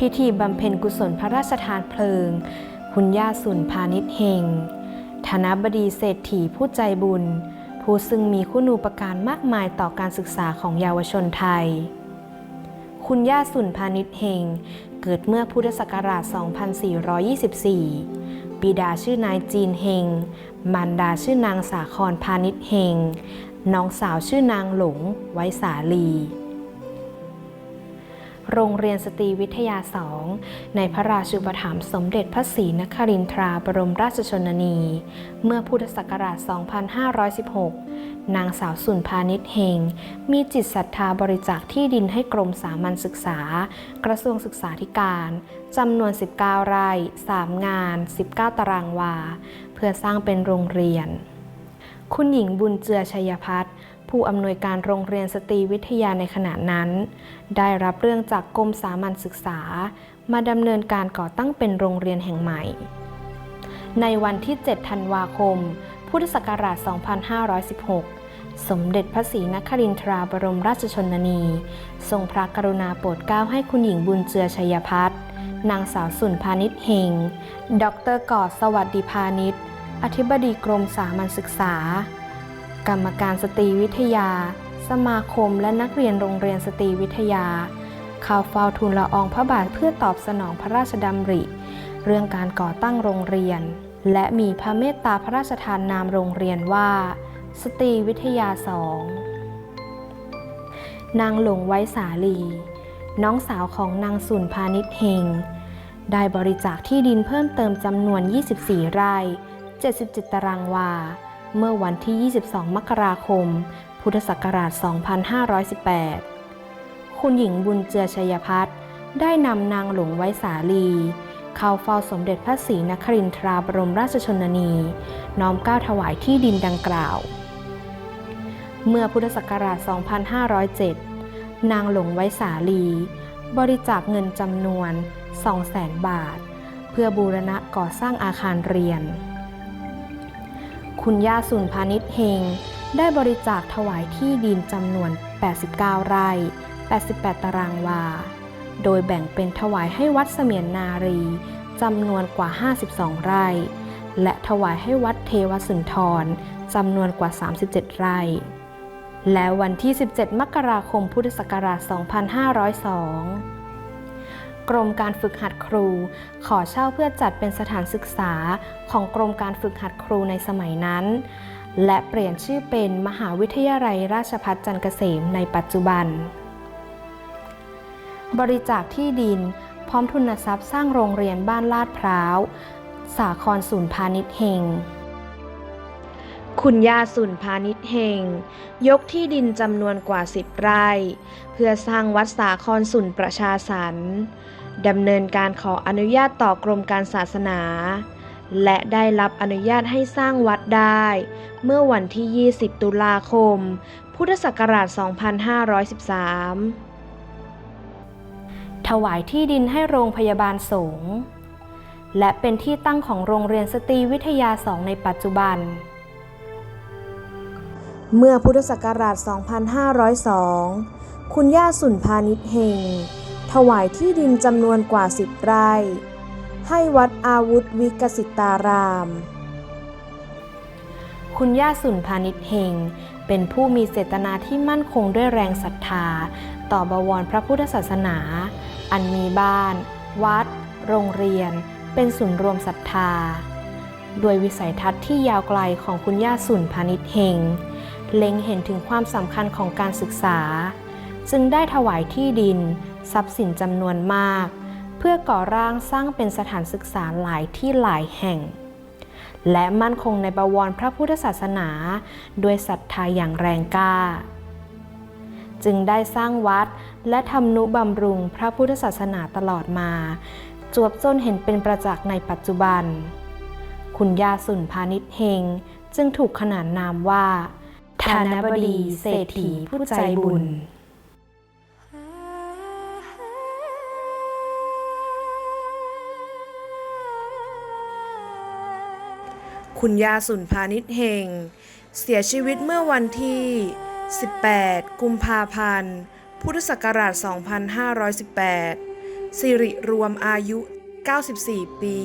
พิธีบำเพ็ญกุศลพระราชทานเพลิง คุณย่าสุนพาณิชย์เฮงธนบดีเศรษฐีผู้ใจบุญ ผู้ซึ่งมีคุณูปการมากมายต่อการศึกษาของเยาวชนไทย คุณย่าสุนพาณิชย์เฮง เกิดเมื่อพุทธศักราช 2424 บิดาชื่อนายจีนเฮง มารดาชื่อนางสาครพาณิชย์เฮง น้องสาวชื่อนางหลง ไว้สาลี โรงเรียนสตรีวิทยาสองในพระราชูปถัมภ์สมเด็จพระศรีนครินทราบรมราชชนนี เมื่อพุทธศักราช 2516 นางสาวสุนพาณิชย์เฮง มีจิตศรัทธาบริจาคที่ดินให้กรมสามัญศึกษา กระทรวงศึกษาธิการจำนวน 19 ไร่ 3 งาน 19 ตารางวา เพื่อสร้างเป็นโรงเรียน คุณหญิงบุญเจือชัยพัฒน์ ผู้อำนวยการโรงเรียนสตรีวิทยาในขณะนั้น ได้รับเรื่องจากกรมสามัญศึกษา มาดำเนินการก่อตั้งเป็นโรงเรียนแห่งใหม่ ในวันที่ 7 ธันวาคม พุทธศักราช 2516 สมเด็จพระศรีนครินทราบรมราชชนนี ทรงพระกรุณาโปรดเกล้าให้คุณหญิงบุญเจือชัยพัฒน์นางสาวสุนพาณิชเฮง ดรกอดสวัสดิพาณิชย์อธิบดีกรมสามัญศึกษา กรรมการสตรีวิทยา สมาคมและนักเรียนโรงเรียนสตรีวิทยาข่าวเฝ้าทูลละอองพระบาทเพื่อตอบสนองพระราชดำริ เรื่องการก่อตั้งโรงเรียน และมีพระเมตตาพระราชทานนามโรงเรียนว่า สตรีวิทยาสองนางหลงไว้สาลี น้องสาวของนางสุนพาณิชย์เฮง ได้บริจาคที่ดินเพิ่มเติมจำนวน 24 ไร่ 77 ตารางวา เมื่อวันที่ 22 มกราคม พุทธศักราช 2518 คุณหญิงบุญเจือชัยพัฒน์ได้นำนางหลวงไว้สาลี เข้าเฝ้าสมเด็จพระศรีนครินทราบรมราชชนนี น้อมก้าวถวายที่ดินดังกล่าว เมื่อพุทธศักราช 2507 นางหลงไว้สาลี บริจาคเงินจำนวน 200,000 บาท เพื่อบูรณะก่อสร้างอาคารเรียน คุณย่าสุนพาณิชย์เฮง ได้บริจาคถวายที่ดินจำนวน 89 ไร่ 88 ตารางวา โดยแบ่งเป็นถวายให้วัดเสมียนนารีจำนวนกว่า 52 ไร่ และถวายให้วัดเทวสุนทรจำนวนกว่า 37 ไร่ และวันที่ 17 มกราคม พุทธศักราช 2502 กรมการฝึกหัดครู ขอเช่าเพื่อจัดเป็นสถานศึกษาของกรมการฝึกหัดครูในสมัยนั้น และเปลี่ยนชื่อเป็นมหาวิทยาลัยราชภัฏจันทร์เกษมในปัจจุบัน บริจาคที่ดิน พร้อมทุนทรัพย์สร้างโรงเรียนบ้านลาดพร้าว สาครศูนย์พาณิชย์เฮงคุณย่าสุนพาณิชย์เฮง ยกที่ดินจำนวนกว่า10ไร่ เพื่อสร้างวัดสาครสุนประชาสรรค์ ดำเนินการขออนุญาตต่อกรมการศาสนา และได้รับอนุญาตให้สร้างวัดได้ เมื่อวันที่ 20 ตุลาคม พุทธศักราช 2513 ถวายที่ดินให้โรงพยาบาลสงฆ์และเป็นที่ตั้งของโรงเรียนสตรีวิทยาสองในปัจจุบัน เมื่อพุทธศักราช 2502 คุณย่าสุนพาณิชย์เฮง ถวายที่ดินจำนวนกว่า10ไร่ ให้วัดอาวุธวิกสิตาราม คุณย่าสุนพาณิชย์เฮง เป็นผู้มีเจตนาที่มั่นคงด้วยแรงศรัทธา ต่อบวรพระพุทธศาสนา อันมีบ้าน วัด โรงเรียน เป็นศูนย์รวมศรัทธาโดยวิสัยทัศน์ที่ยาวไกลของคุณย่าสุนพาณิชย์เฮง เล็งเห็นถึงความสำคัญของการศึกษา จึงได้ถวายที่ดิน ทรัพย์สินจำนวนมาก เพื่อก่อร่างสร้างเป็นสถานศึกษาหลายที่หลายแห่ง และมั่นคงในบวรพระพุทธศาสนาด้วยศรัทธาอย่างแรงกล้า จึงได้สร้างวัดและทำนุบำรุงพระพุทธศาสนาตลอดมา จวบจนเห็นเป็นประจักษ์ในปัจจุบัน คุณยาสุนพาณิชเฮงจึงถูกขนานนามว่า ธานบดีเศรษฐีผู้ใจบุญ คุณยาสุนพาณิชเฮง เสียชีวิตเมื่อวันที่ 18 กุมภาพันธ์ พุทธศักราช 2518 สิริรวมอายุ 94 ปี